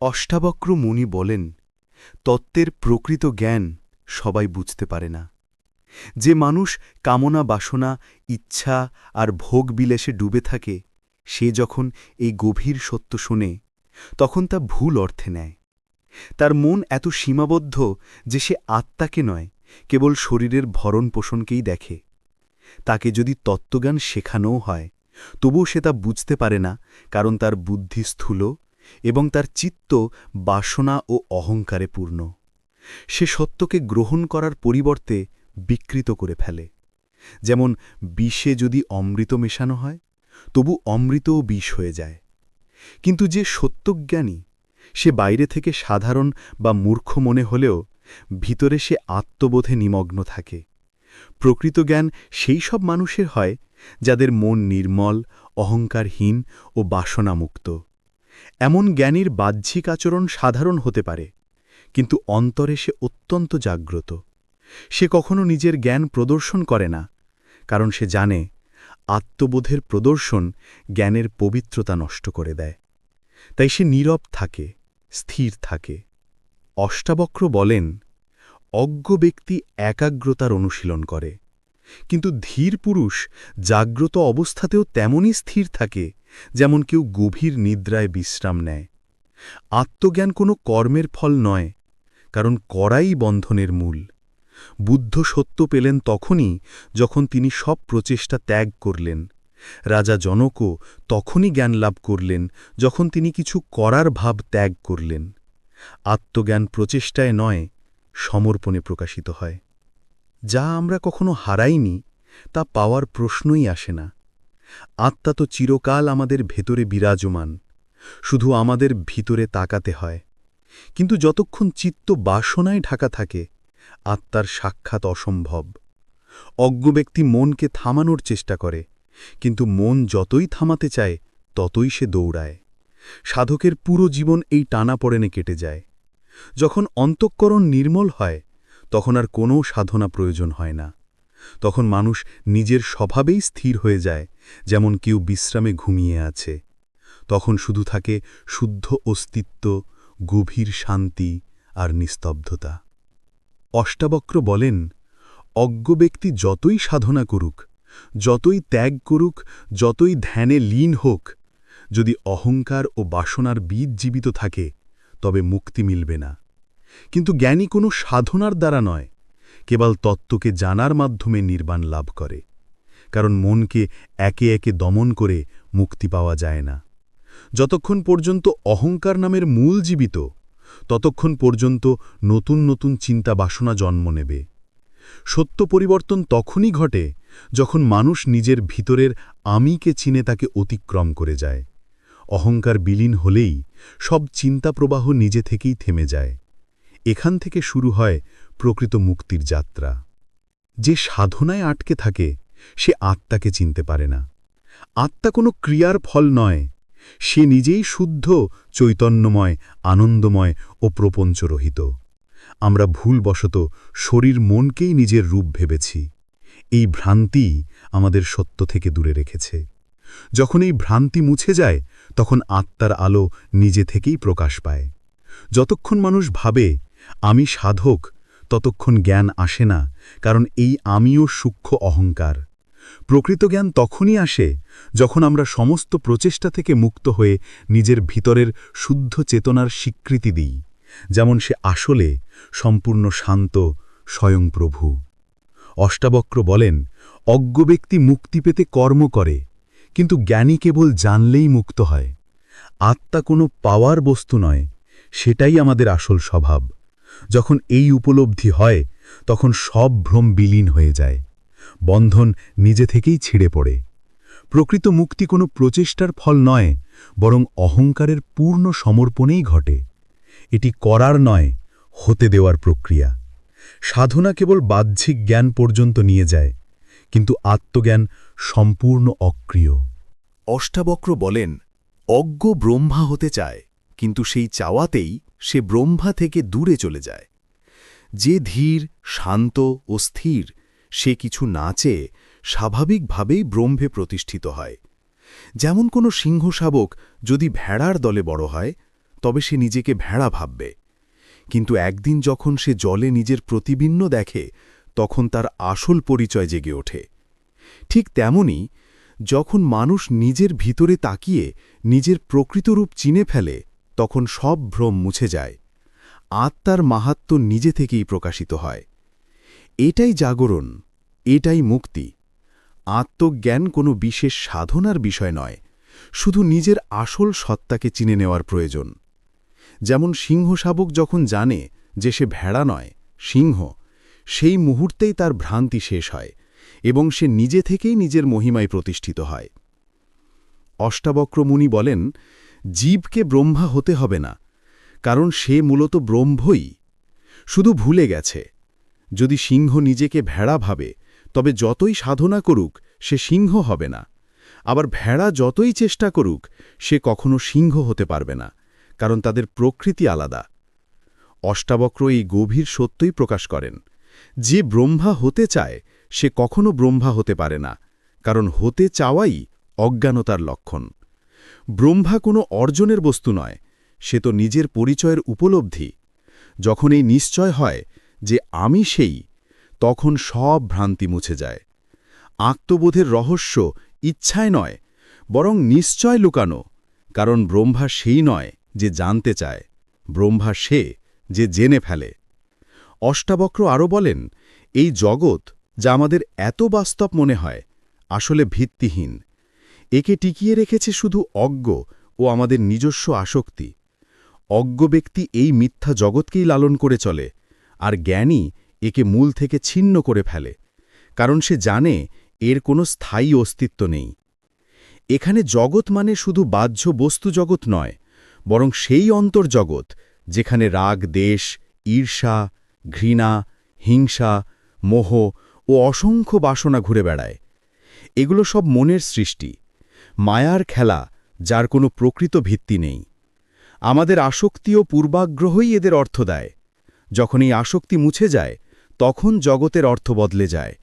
অষ্টাবক্র মুনি বলেন, তত্ত্বের প্রকৃত জ্ঞান সবাই বুঝতে পারে না। যে মানুষ কামনা, বাসনা, ইচ্ছা আর ভোগ বিলাসে ডুবে থাকে, সে যখন এই গভীর সত্য শোনে, তখন তা ভুল অর্থে নেয়। তার মন এত সীমাবদ্ধ যে সে আত্মাকে নয়, কেবল শরীরের ভরণ পোষণকেই দেখে। তাকে যদি তত্ত্বজ্ঞান শেখানোও হয়, তবুও সে তা বুঝতে পারে না, কারণ তার বুদ্ধি স্থূল এবং তার চিত্ত বাসনা ও অহংকারে পূর্ণ। সে সত্যকে গ্রহণ করার পরিবর্তে বিকৃত করে ফেলে। যেমন বিষে যদি অমৃত মেশানো হয়, তবু অমৃতও বিষ হয়ে যায়। কিন্তু যে সত্যজ্ঞানী, সে বাইরে থেকে সাধারণ বা মূর্খ মনে হলেও ভিতরে সে আত্মবোধে নিমগ্ন থাকে। প্রকৃত জ্ঞান সেই সব মানুষের হয় যাদের মন নির্মল, অহংকারহীন ও বাসনামুক্ত। এমন জ্ঞানীর বাহ্যিক আচরণ সাধারণ হতে পারে, কিন্তু অন্তরে সে অত্যন্ত জাগ্রত। সে কখনো নিজের জ্ঞান প্রদর্শন করে না, কারণ সে জানে আত্মবোধের প্রদর্শন জ্ঞানের পবিত্রতা নষ্ট করে দেয়। তাই সে নীরব থাকে, স্থির থাকে। অষ্টাবক্র বলেন, অজ্ঞ ব্যক্তি একাগ্রতার অনুশীলন করে, কিন্তু ধীর পুরুষ জাগ্রত অবস্থাতেও তেমনই স্থির থাকে যেমন কেউ গভীর নিদ্রায় বিশ্রাম নেয়। আত্মজ্ঞান কোনো কর্মের ফল নয়, কারণ করাই বন্ধনের মূল। বুদ্ধ সত্য পেলেন তখনই যখন তিনি সব প্রচেষ্টা ত্যাগ করলেন। রাজা জনকও তখনই জ্ঞান লাভ করলেন যখন তিনি কিছু করার ভাব ত্যাগ করলেন। আত্মজ্ঞান প্রচেষ্টায় নয়, সমর্পণে প্রকাশিত হয়। যা আমরা কখনো হারাইনি, তা পাওয়ার প্রশ্নই আসে না। আত্মা তো চিরকাল আমাদের ভেতরে বিরাজমান, শুধু আমাদের ভিতরে তাকাতে হয়। কিন্তু যতক্ষণ চিত্ত বাসনায় ঢাকা থাকে, আত্মার সাক্ষাৎ অসম্ভব। অজ্ঞ ব্যক্তি মনকে থামানোর চেষ্টা করে, কিন্তু মন যতই থামাতে চায়, ততই সে দৌড়ায়। সাধকের পুরো জীবন এই টানাপড়েনে কেটে যায়। যখন অন্তঃকরণ নির্মল হয়, তখন আর কোনো সাধনা প্রয়োজন হয় না। তখন মানুষ নিজের স্বভাবেই স্থির হয়ে যায়, যেমন কেউ বিশ্রামে ঘুমিয়ে আছে। তখন শুধু থাকে শুদ্ধ অস্তিত্ব, গভীর শান্তি আর নিস্তব্ধতা। অষ্টাবক্র বলেন, অজ্ঞ ব্যক্তি যতই সাধনা করুক, যতই ত্যাগ করুক, যতই ধ্যানে লীন হোক, যদি অহংকার ও বাসনার বীজ জীবিত থাকে, তবে মুক্তি মিলবে না। কিন্তু জ্ঞানী কোনো সাধনার দ্বারা নয়। কেবল তত্ত্বকে জানার মাধ্যমে নির্বাণ লাভ করে, কারণ মনকে একে একে দমন করে মুক্তি পাওয়া যায় না। যতক্ষণ পর্যন্ত অহংকার নামের মূল জীবিত, ততক্ষণ পর্যন্ত নতুন নতুন চিন্তা বাসনা জন্ম নেবে। সত্য পরিবর্তন তখনই ঘটে যখন মানুষ নিজের ভিতরের আমিকে চিনে তাকে অতিক্রম করে যায়। অহংকার বিলীন হলেই সব চিন্তা প্রবাহ নিজে থেকেই থেমে যায়। এখান থেকে শুরু হয় প্রকৃত মুক্তির যাত্রা। যে সাধনায় আটকে থাকে, সে আত্মাকে চিনতে পারে না। আত্মা কোনো ক্রিয়ার ফল নয়। সে নিজেই শুদ্ধ, চৈতন্যময়, আনন্দময় ও প্রপঞ্চরহিত। আমরা ভুলবশত শরীর মনকেই নিজের রূপ ভেবেছি। এই ভ্রান্তি আমাদের সত্য থেকে দূরে রেখেছে। যখন এই ভ্রান্তি মুছে যায়, তখন আত্মার আলো নিজে থেকেই প্রকাশ পায়। যতক্ষণ মানুষ ভাবে, আমি সাধক ততক্ষণ জ্ঞান আসে না, কারণ এই আমিও সূক্ষ্ম অহংকার। প্রকৃত জ্ঞান তখনই আসে যখন আমরা সমস্ত প্রচেষ্টা থেকে মুক্ত হয়ে নিজের ভিতরের শুদ্ধ চেতনার স্বীকৃতি দিই, যেমন সে আসলে সম্পূর্ণ শান্ত, স্বয়ং প্রভু। অষ্টাবক্র বলেন, অজ্ঞ ব্যক্তি মুক্তি পেতে কর্ম করে, কিন্তু জ্ঞানী কেবল জানলেই মুক্ত হয়। আত্মা কোনো পাওয়ার বস্তু নয়, সেটাই আমাদের আসল স্বভাব। যখন এই উপলব্ধি হয়, তখন সব ভ্রম বিলীন হয়ে যায়। বন্ধন নিজে থেকেই ছিঁড়ে পড়ে। প্রকৃত মুক্তি কোনো প্রচেষ্টার ফল নয়, বরং অহংকারের পূর্ণ সমর্পণেই ঘটে। এটি করার নয়, হতে দেওয়ার প্রক্রিয়া। সাধনা কেবল বাহ্যিক জ্ঞান পর্যন্ত নিয়ে যায়, কিন্তু আত্মজ্ঞান সম্পূর্ণ অক্রিয়। অষ্টাবক্র বলেন, অজ্ঞ ব্রহ্মা হতে চায়। কিন্তু সেই চাওয়াতেই সে ব্রহ্মা থেকে দূরে চলে যায়। যে ধীর, শান্ত ও স্থির, সে কিছু না চেয়ে স্বাভাবিকভাবেই ব্রহ্মে প্রতিষ্ঠিত হয়। যেমন কোনো সিংহ শাবক যদি ভেড়ার দলে বড় হয়, তবে সে নিজেকে ভেড়া ভাববে। কিন্তু একদিন যখন সে জলে নিজের প্রতিবিম্ব দেখে, তখন তার আসল পরিচয় জেগে ওঠে। ঠিক তেমনি যখন মানুষ নিজের ভিতরে তাকিয়ে নিজের প্রকৃত রূপ চিনে ফেলে তখন সব ভ্রম মুছে যায়। আত্মার মাহাত্ম নিজে থেকেই প্রকাশিত হয়। এটাই জাগরণ, এটাই মুক্তি। আত্মজ্ঞান কোনো বিশেষ সাধনার বিষয় নয়, শুধু নিজের আসল সত্তাকে চিনে নেওয়ার প্রয়োজন। যেমন সিংহ শাবক যখন জানে যে সে ভেড়া নয়, সিংহ, সেই মুহূর্তেই তার ভ্রান্তি শেষ হয় এবং সে নিজে থেকেই নিজের মহিমায় প্রতিষ্ঠিত হয়। অষ্টাবক্র মুনি বলেন জীবকে ব্রহ্মা হতে হবে না, কারণ সে মূলত ব্রহ্মই। শুধু ভুলে গেছে, যদি সিংহ নিজেকে ভেড়া ভাবে, তবে যতই সাধনা করুক, সে সিংহ হবে না। আবার ভেড়া যতই চেষ্টা করুক, সে কখনো সিংহ হতে পারবে না, কারণ তাদের প্রকৃতি আলাদা। অষ্টাবক্র এই গভীর সত্যই প্রকাশ করেন, যে ব্রহ্মা হতে চায়, সে কখনো ব্রহ্মা হতে পারে না, কারণ হতে চাওয়াই অজ্ঞানতার লক্ষণ। ব্রহ্মা কোনো অর্জনের বস্তু নয়, সে তো নিজের পরিচয়ের উপলব্ধি। যখন এই নিশ্চয় হয় যে আমি সেই, তখন সব ভ্রান্তি মুছে যায়। আত্মবোধের রহস্য ইচ্ছায় নয়, বরং নিশ্চয় লুকানো, কারণ ব্রহ্মা সেই নয় যে জানতে চায়, ব্রহ্মা সে যে জেনে ফেলে। অষ্টাবক্র আরও বলেন, এই জগৎ যা আমাদের এত বাস্তব মনে হয়, আসলে ভিত্তিহীন। একে টিকিয়ে রেখেছে শুধু অজ্ঞ ও আমাদের নিজস্ব আসক্তি। অজ্ঞ ব্যক্তি এই মিথ্যা জগৎকেই লালন করে চলে, আর জ্ঞানী একে মূল থেকে ছিন্ন করে ফেলে, কারণ সে জানে এর কোনো স্থায়ী অস্তিত্ব নেই। এখানে জগৎ মানে শুধু বাহ্য বস্তু জগৎ নয়, বরং সেই অন্তর্জগৎ যেখানে রাগ, দেশ, ঈর্ষা, ঘৃণা, হিংসা, মোহ ও অসংখ্য বাসনা ঘুরে বেড়ায়। এগুলো সব মনের সৃষ্টি। মায়ার খেলা যার কোনো প্রকৃত ভিত্তি নেই। আমাদের আসক্তি ও পূর্বাগ্রহই এদের অর্থ দেয়। যখন এই আসক্তি মুছে যায়, তখন জগতের অর্থ বদলে যায়।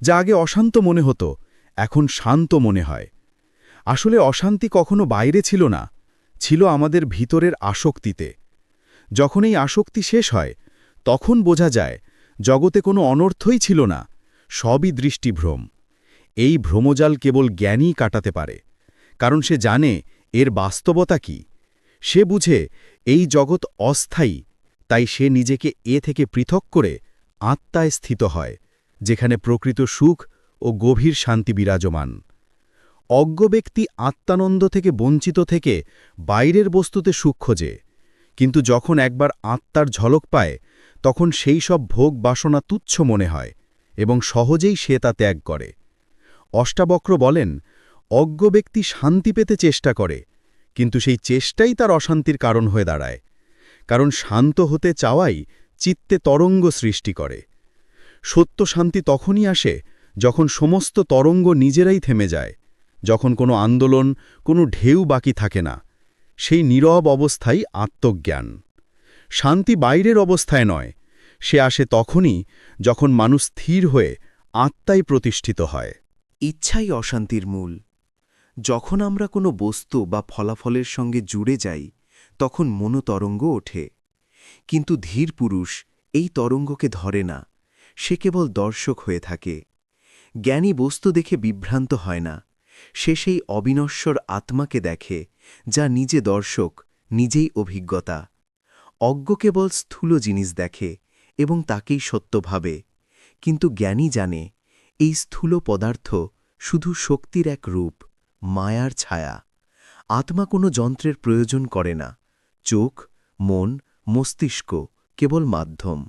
যা আগে অশান্ত মনে হতো, এখন শান্ত মনে হয়। আসলে অশান্তি কখনো বাইরে ছিল না, ছিল আমাদের ভিতরের আসক্তিতে। যখন এই আসক্তি শেষ হয়, তখন বোঝা যায়, জগতে কোনো অনর্থই ছিল না, সবই দৃষ্টিভ্রম। এই ভ্রমজাল কেবল জ্ঞানই কাটাতে পারে, কারণ সে জানে এর বাস্তবতা কি। সে বুঝে এই জগৎ অস্থায়ী, তাই সে নিজেকে এ থেকে পৃথক করে আত্মায় স্থিত হয়, যেখানে প্রকৃত সুখ ও গভীর শান্তি বিরাজমান। অজ্ঞ ব্যক্তি আত্মানন্দ থেকে বঞ্চিত থেকে বাইরের বস্তুতে সুখ খোঁজে, কিন্তু যখন একবার আত্মার ঝলক পায়, তখন সেই সব ভোগ বাসনা তুচ্ছ মনে হয় এবং সহজেই সে তা ত্যাগ করে। অষ্টাবক্র বলেন, অজ্ঞ ব্যক্তি শান্তি পেতে চেষ্টা করে, কিন্তু সেই চেষ্টাই তার অশান্তির কারণ হয়ে দাঁড়ায়, কারণ শান্ত হতে চাওয়াই চিত্তে তরঙ্গ সৃষ্টি করে। সত্য শান্তি তখনই আসে যখন সমস্ত তরঙ্গ নিজেরাই থেমে যায়, যখন কোনো আন্দোলন, কোনো ঢেউ বাকি থাকে না, সেই নীরব অবস্থাই আত্মজ্ঞান। শান্তি বাইরের অবস্থায় নয়, সে আসে তখনই যখন মানুষ স্থির হয়ে আত্মাই প্রতিষ্ঠিত হয়। ইচ্ছাই অশান্তির মূল। যখন আমরা কোনো বস্তু বা ফলাফলের সঙ্গে জুড়ে যাই, তখন মনোতরঙ্গ ওঠে। কিন্তু ধীর পুরুষ এই তরঙ্গকে ধরে না, সে কেবল দর্শক হয়ে থাকে। জ্ঞানী বস্তু দেখে বিভ্রান্ত হয় না, সে সেই অবিনশ্বর আত্মাকে দেখে, যা নিজে দর্শক, নিজেই অভিজ্ঞতা। অজ্ঞ কেবল স্থূল জিনিস দেখে এবং তাকেই সত্য ভাবে, কিন্তু জ্ঞানী জানে এই স্থূল পদার্থ শুধু শক্তির এক রূপ, মায়ার ছায়া। আত্মা কোনো যন্ত্রের প্রয়োজন করে না। চোখ, মন, মস্তিষ্ক কেবল মাধ্যম।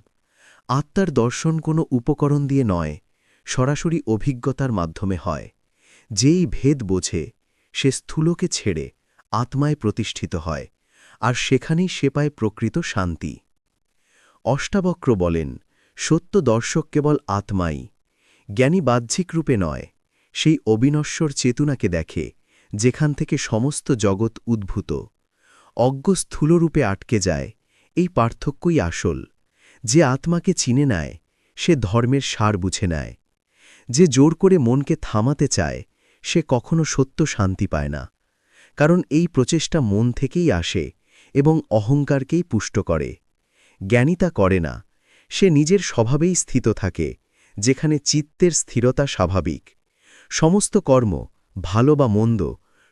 আত্মার দর্শন কোনো উপকরণ দিয়ে নয়, সরাসরি অভিজ্ঞতার মাধ্যমে হয়। যেই ভেদ বোঝে, সে স্থূলকে ছেড়ে আত্মায় প্রতিষ্ঠিত হয়, আর সেখানেই সে পায় প্রকৃত শান্তি। অষ্টাবক্র বলেন, সত্য দর্শক কেবল আত্মাই জ্ঞানী বাহ্যিক রূপে নয়, সেই অবিনশ্বর চেতনাকে দেখে, যেখান থেকে সমস্ত জগৎ উদ্ভূত। অজ্ঞ স্থূলরূপে আটকে যায়, এই পার্থক্যই আসল। যে আত্মাকে চিনে নেয়, সে ধর্মের সার বুঝে নেয়। যে জোর করে মনকে থামাতে চায়, সে কখনো সত্য শান্তি পায় না। কারণ এই প্রচেষ্টা মন থেকেই আসে এবং অহংকারকেই পুষ্ট করে। জ্ঞানী তা করে না, সে নিজের স্বভাবেই স্থিত থাকে যেখানে চিত্তের স্থিরতা স্বাভাবিক। সমস্ত কর্ম, ভালো বা মন্দ,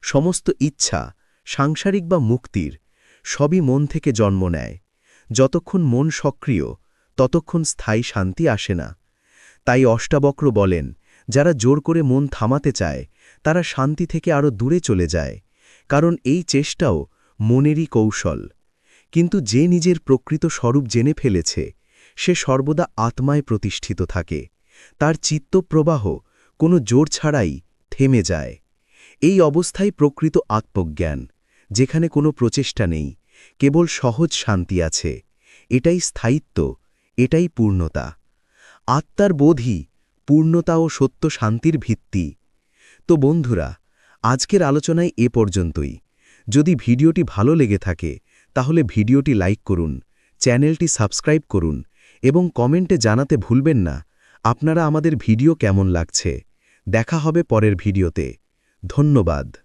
সমস্ত ইচ্ছা, সাংসারিক বা মুক্তির, সবই মন থেকে জন্ম নেয়। যতক্ষণ মন সক্রিয়, ততক্ষণ স্থায়ী শান্তি আসে না। তাই অষ্টাবক্র বলেন, যারা জোর করে মন থামাতে চায়, তারা শান্তি থেকে আরও দূরে চলে যায়। কারণ এই চেষ্টাও মনেরই কৌশল। কিন্তু যে নিজের প্রকৃত স্বরূপ জেনে ফেলেছে সে সর্বদা আত্মায় প্রতিষ্ঠিত থাকে। তার চিত্তপ্রবাহ কোনো জোর ছাড়াই থেমে যায়। এই অবস্থায় প্রকৃত আত্মজ্ঞান, যেখানে কোনো প্রচেষ্টা নেই, কেবল সহজ শান্তি আছে। এটাই স্থায়িত্ব, এটাই পূর্ণতা। আত্মার বোধই পূর্ণতা ও সত্য শান্তির ভিত্তি। তো বন্ধুরা, আজকের আলোচনায় এ পর্যন্তই। যদি ভিডিওটি ভালো লেগে থাকে, তাহলে ভিডিওটি লাইক করুন, চ্যানেলটি সাবস্ক্রাইব করুন এবং কমেন্টে জানাতে ভুলবেন না। আপনারা আমাদের ভিডিও কেমন লাগছে? দেখা হবে পরের ভিডিওতে। ধন্যবাদ।